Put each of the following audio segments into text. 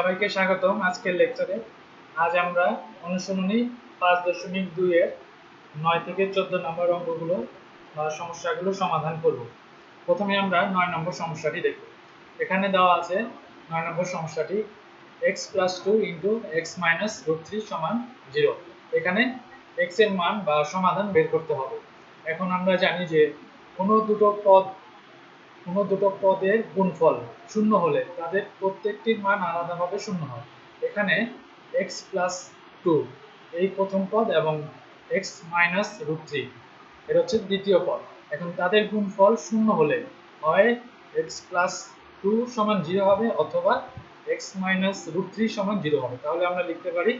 সবাইকে স্বাগতম আজকের লেকচারে আজ আমরা অনুশীলনী পাঁচ দশমিক দুই এর নয় থেকে চোদ্দ নম্বর অঙ্কগুলো বা সমস্যাগুলো সমাধান করব। প্রথমে আমরা নয় নম্বর সমস্যাটি দেখব। এখানে দেওয়া আছে নয় নম্বর সমস্যাটি x plus two into x minus root three সমান জিরো এখানে এক্সের মান বা সমাধান বের করতে হবে। এখন আমরা জানি যে কোনো দুটো পদ কোনো দুটো পদের গুণফল শূন্য হলে তাদের প্রত্যেকটির মান আলাদাভাবে শূন্য হয়। এখানে x প্লাস টু এই প্রথম পদ এবং x মাইনাস রুট থ্রি এটা হচ্ছে দ্বিতীয় পদ। এখন তাদের গুণফল শূন্য হলে হয় x প্লাস টু সমান জিরো হবে অথবা x মাইনাস রুট থ্রি সমান জিরো হবে। তাহলে আমরা লিখতে পারি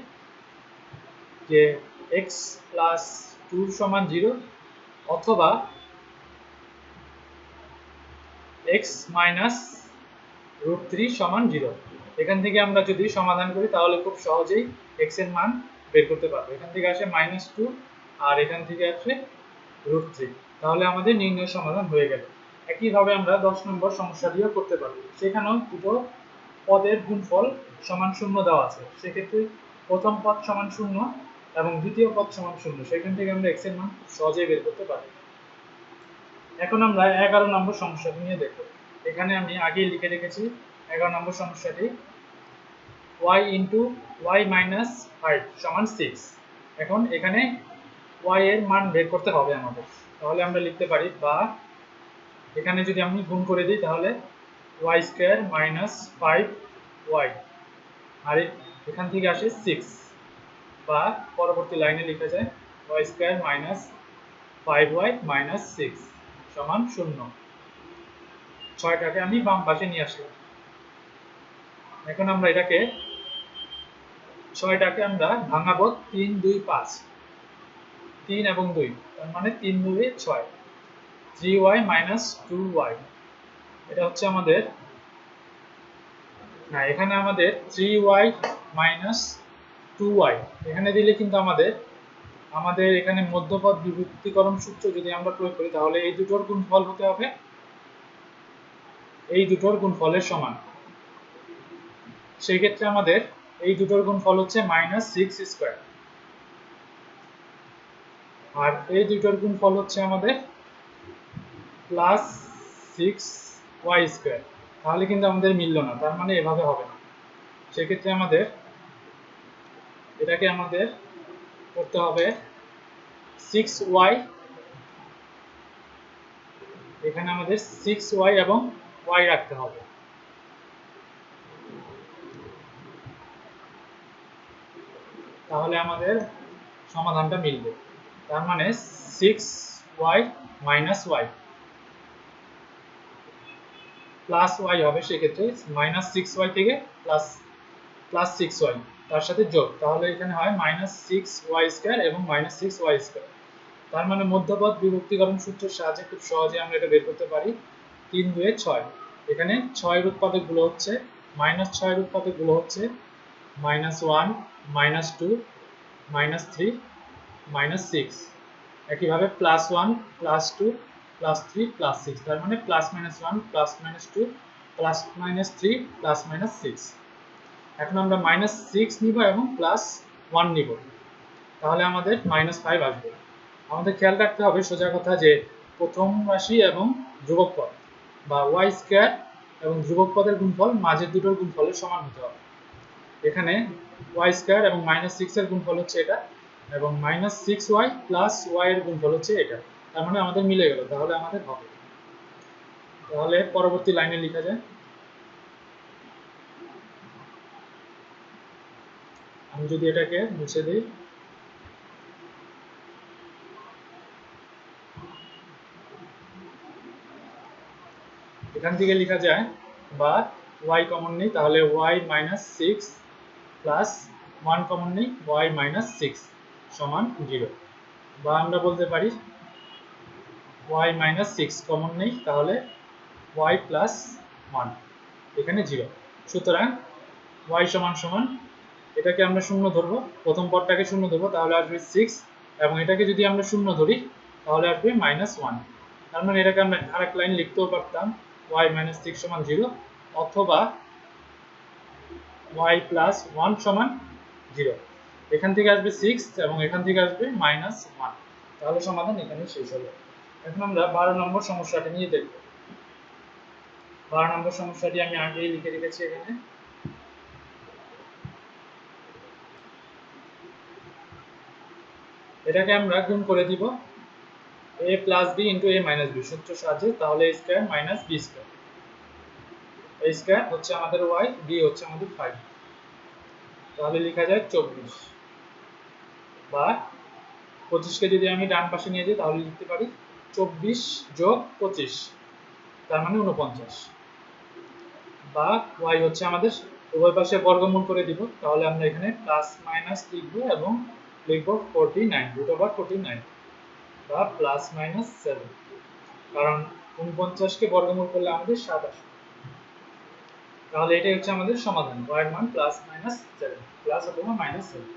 যে x প্লাস টু সমান জিরো অথবা x মাইনাস রুট থ্রি সমান জিরো এখান থেকে আমরা যদি সমাধান করি, তাহলে খুব সহজেই x এর মান বের করতে পারব। এখান থেকে আসে মাইনাস টু আর এখান থেকে আসে রুট থ্রি তাহলে আমাদের নির্ণয় সমাধান হয়ে গেল। একইভাবে আমরা দশ নম্বর সমস্যাটিও করতে পারব সেখানেও দুটো পদের গুণফল সমান শূন্য দেওয়া আছে। সেক্ষেত্রে প্রথম পদ সমান শূন্য এবং দ্বিতীয় পদ সমান শূন্য। সেখান থেকে আমরা x এর মান খুব সহজেই বের করতে পারি। এখন আমরা এগারো নম্বর সমস্যাটি নিয়ে দেখব। এখানে আমি আগেই লিখে রেখেছি এগারো নম্বর সমস্যাটি y into y minus five সমান সিক্স এখন এখানে ওয়াই এর মান বের করতে হবে আমাদের। তাহলে আমরা লিখতে পারি বা এখানে যদি আমি গুণ করে দিই তাহলে y square minus five y আর এখান থেকে আসে সিক্স বা পরবর্তী লাইনে লেখা যায় y square minus five y minus six সমান শূন্য। ছয়টাকে আমি বাম পাশে নিয়ে আসলাম। এখন আমরা এটাকে ছয়টাকে আমরা ভাঙাবো তিন, দুই, পাঁচ। তিন এবং দুই, তার মানে তিন দুই, ছয়। Three y minus two y এটা হচ্ছে আমাদের না, এখানে আমাদের three y minus two y এখানে দিলে কিন্তু আমাদের আমাদের এখানে মধ্যপদ বিভক্তিকরণ সূত্র যদি আমরা প্রয়োগ করি, তাহলে এই দুটোর গুণফল হতে হবে, এই দুটোর গুণফলের সমান। সেই ক্ষেত্রে আমাদের এই দুটোর গুণফল হচ্ছে মাইনাস সিক্স স্কোয়ার আর এই দুটোর গুণফল হচ্ছে আমাদের প্লাস সিক্স ওয়াই স্কোয়ার তাহলে কিন্তু আমাদের মিলল না, তার মানে এভাবে হবে না। সেক্ষেত্রে আমাদের, এটাকে আমাদের করতে হবে। সিক্স ওয়াই এখানে আমাদের সিক্স ওয়াই এবং ওয়াই রাখতে হবে। তাহলে আমাদের সমাধানটা মিলবে। তার মানে six y minus y plus y হবে সেক্ষেত্রে মাইনাস সিক্স ওয়াই থেকে প্লাস প্লাস সিক্স ওয়াই তার সাথে যোগ। তাহলে এখানে হয় মাইনাস সিক্স ওয়াই স্কোয়ার এবং মাইনাস সিক্স ওয়াই স্কোয়ার তার মানে মধ্যপথ বিভক্তিকরণ সূত্রের সাহায্যে খুব সহজে আমরা এটা বের করতে পারি তিন দুয়ে ছয়। এখানে ছয়ের উৎপাদকগুলো হচ্ছে মাইনাস ছয়ের উৎপাদকগুলো হচ্ছে minus one minus two minus three minus six একইভাবে plus one plus two plus three plus six তার মানে plus minus one plus minus two plus minus three plus minus six এখন আমরা মাইনাস সিক্স নিব এবং প্লাস ওয়ান নিব। তাহলে আমাদের মাইনাস ফাইভ আসবে। আমাদের খেয়াল রাখতে হবে সোজা কথা যে প্রথম রাশি এবং ধ্রুবক পদ বা ওয়াই স্কোয়ার এবং ধ্রুবক পদের গুণফল মাঝের দুটোর গুণফলের সমান হতে হবে। এখানে ওয়াই স্কোয়ার এবং মাইনাস সিক্স এর গুণফল হচ্ছে এটা এবং minus six y plus y এর গুণফল হচ্ছে এটা। তার মানে আমাদের মিলে গেল, তাহলে আমাদের হবে। তাহলে পরবর্তী লাইনে লেখা যায়। আমি যদি এটাকে মুছে দিই, এখান থেকে লেখা যায় বা y কমন নেই, তাহলে y minus six plus one common নেই, y মাইনাস সিক্স সমান জিরো বা আমরা বলতে পারি, y মাইনাস সিক্স কমন নেই, তাহলে y প্লাস ওয়ান এখানে জিরো সুতরাং y সমান সমান এটাকে আমরা শূন্য ধরবো। প্রথম পদটাকে শূন্য ধরবো, তাহলে আসবে সিক্স এবং এটাকে যদি আমরা শূন্য ধরি, তাহলে আসবে মাইনাস ওয়ান তার মানে এটাকে আমরা আরেক লাইন লিখতেও পারতাম ওয়াই মাইনাস সিক্স সমান জিরো অথবা ওয়াই প্লাস ওয়ান সমান জিরো এখান থেকে আসবে সিক্স এবং এখান থেকে আসবে মাইনাস ওয়ান তাহলে সমাধান এখানে শেষ হলো। এখন আমরা বারো নম্বর সমস্যাটি নিয়ে দেখব। বারো নম্বর সমস্যাটি আমি আগেই লিখে রেখেছি এখানে। এটাকে আমরা গুণ করে দিব a plus b into a minus সূত্র সাহায্যে, তাহলে a square minus b square a square হচ্ছে আমাদের y, b হচ্ছে আমাদের 5 তাহলে লেখা যায় 24 বা 25 কে যদি আমি ডান পাশে নিয়ে যাই, তাহলে লিখতে পারি 24 যোগ 25 তার মানে 49 বা y হচ্ছে আমাদের উভয় পাশে বর্গমূল করে দিব, তাহলে আমরা এখানে প্লাস মাইনাস লিখব এবং লিখব 49 রুট ওভার 49 বা প্লাস মাইনাস 7 কারণ 49 কে বর্গমূল করলে আমাদের সাত আসবে তাহলে এটাই হচ্ছে আমাদের সমাধান, y মান প্লাস মাইনাস 7 প্লাস অথবা মাইনাস 7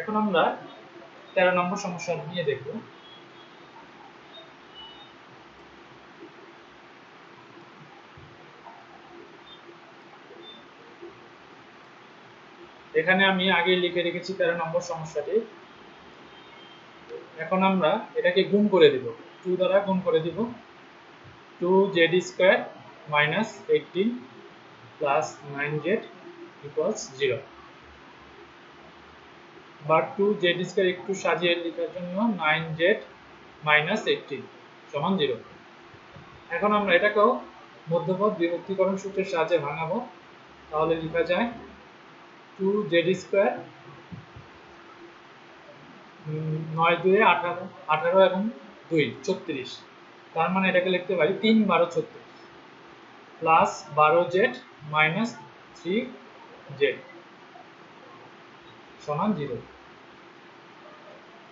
এখন আমরা 13 নম্বর সমস্যা নিয়ে দেখব। এখানে আমি আগে লিখে রেখেছি 13 নম্বর সমস্যাটি। এখন আমরা এটাকে গুণ করে দিব। 2 দ্বারা গুণ করে দিব। 2z square minus 18 plus 9z equals 0 বা 2z স্কয়ার একটু সাজিয়ে লেখার জন্য 9z মাইনাস 18 সমান জিরো। এখন আমরা এটাকেও মধ্যপদ বিভক্তিকরণ সূত্রের সাহায্যে ভাঙাবো। তাহলে লেখা যায় 2z স্কয়ার নয় দুয়ে আঠারো আঠারো এবং দুই, ছত্রিশ। তার মানে এটাকে লিখতে পারি তিন বারো ছত্রিশ। প্লাস বারো জেড মাইনাস থ্রি জেড সমান জিরো।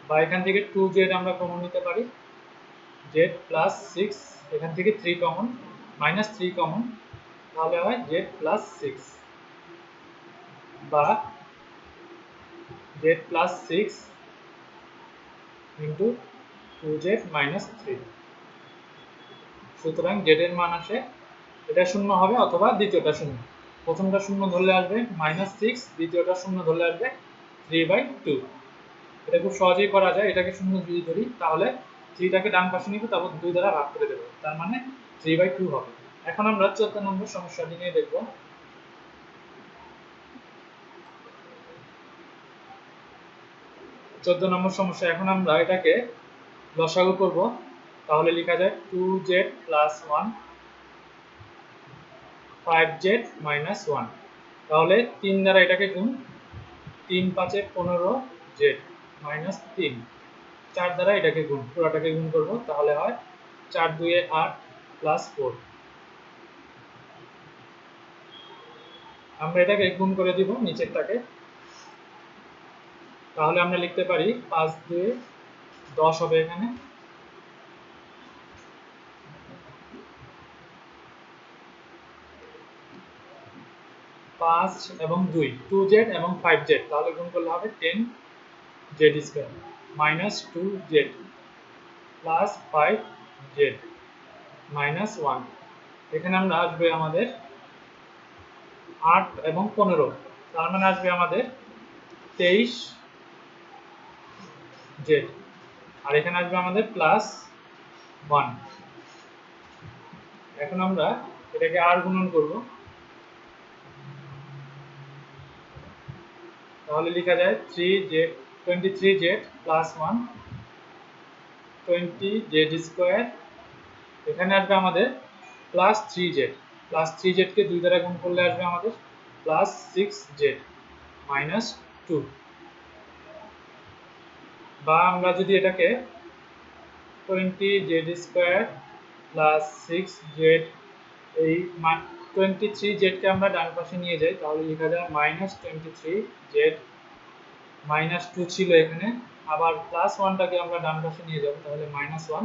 বা এখান থেকে টু জেড আমরা কমন নিতে পারি। জেড প্লাস সিক্স এখান থেকে three common minus three common তাহলে হয় জেড প্লাস সিক্স বা z plus six into two z minus three সুতরাং জেড এর মান আসে, এটা শূন্য হবে অথবা দ্বিতীয়টা শূন্য। প্রথমটা শূন্য ধরলে আসবে মাইনাস সিক্স দ্বিতীয়টা শূন্য ধরলে আসবে থ্রি বাই টু এটা খুব সহজেই করা যায়, এটাকে শূন্য যদি ধরি, তাহলে থ্রিটাকে ডান পাশে নিব, তারপর দুই দ্বারা ভাগ করে দেবো। তার মানে থ্রি বাই টু হবে। এখন আমরা চোদ্দ নম্বর সমস্যাটি নিয়ে দেখব। চোদ্দ নম্বর সমস্যা, এখন আমরা এটাকে লসাগু করব। তাহলে লেখা যায় two z plus one five z minus one তাহলে তিন দ্বারা এটাকে গুণ তিন পাঁচে পনেরো জেড মাইনাস তিন। চার দ্বারা এটাকে গুণ, পুরোটাকে গুণ করব, তাহলে হয় চার দুয়ে আট প্লাস ফোর আমরা এটাকে গুণ করে দিব নিচেরটাকে। তাহলে আমরা লিখতে পারি পাঁচ দুয়ে দশ হবে এখানে। পাঁচ এবং দুই টু জেড এবং ফাইভ জেড তাহলে গুণ করলে হবে ten z square minus two z plus five z minus one এখানে আমরা আসবে আমাদের আট এবং পনেরো, তার মানে আসবে আমাদের তেইশ জেড আর এখানে আসবে আমাদের প্লাস ওয়ান এখন আমরা এটাকে আর গুণন করব। তাহলে লেখা যায় three z twenty three z plus one twenty z square এখানে আসবে আমাদের plus three Z plus three জেডকে দুই দ্বারা গুণ করলে আসবে আমাদের plus six z minus two বা আমরা যদি এটাকে twenty z square plus six z এই টোয়েন্টি থ্রি জেডকে আমরা ডান পাশে নিয়ে যাই, তাহলে লেখা যায় minus twenty three z minus two ছিল এখানে, আবার প্লাস ওয়ানটাকে আমরা ডান পাশে নিয়ে যাব, তাহলে মাইনাস ওয়ান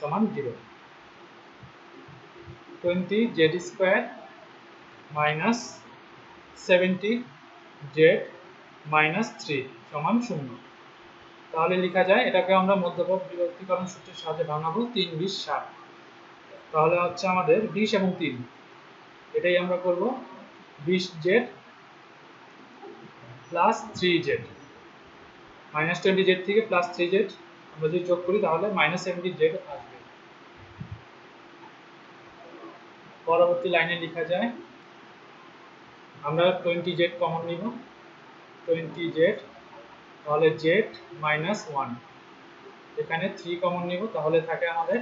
সমান zero twenty z square minus seventy z minus three সমান শূন্য। তাহলে লেখা যায়, এটাকে আমরা মধ্যপদ বিভক্তিকরণ সূত্রের সাহায্যে ভাঙাবো, তিন বিশ ষাট তাহলে হচ্ছে আমাদের বিশ এবং তিন। এটাই আমরা করব বিশ z plus three z. Minus twenty z থেকে প্লাস থ্রি জেড। আমরা যদি যোগ করি তাহলে মাইনাস সেভেন্টি জেড আসবে। পরবর্তী লাইনে লেখা যায়, আমরা টোয়েন্টি জেড কমন নিব। টোয়েন্টি জেড তাহলে জেড মাইনাস ওয়ান এখানে থ্রি কমন নিব, তাহলে থাকে আমাদের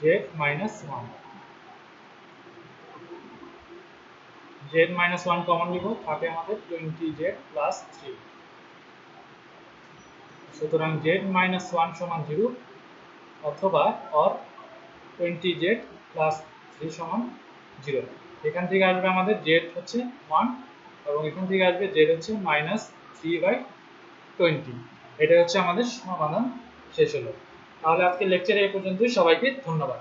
z minus one z minus one common নিব, থাকে আমাদের টোয়েন্টি জেড প্লাস থ্রি সুতরাং জেড মাইনাস ওয়ান সমান জিরো অথবা or twenty z plus three সমান জিরো এখান থেকে আসবে আমাদের জেড হচ্ছে ওয়ান এবং এখান থেকে আসবে জেড হচ্ছে মাইনাস থ্রি বাই টোয়েন্টি এটা হচ্ছে আমাদের সমাধান। শেষ হলো। তাহলে আজকে লেকচারে এই পর্যন্তই। সবাইকে ধন্যবাদ।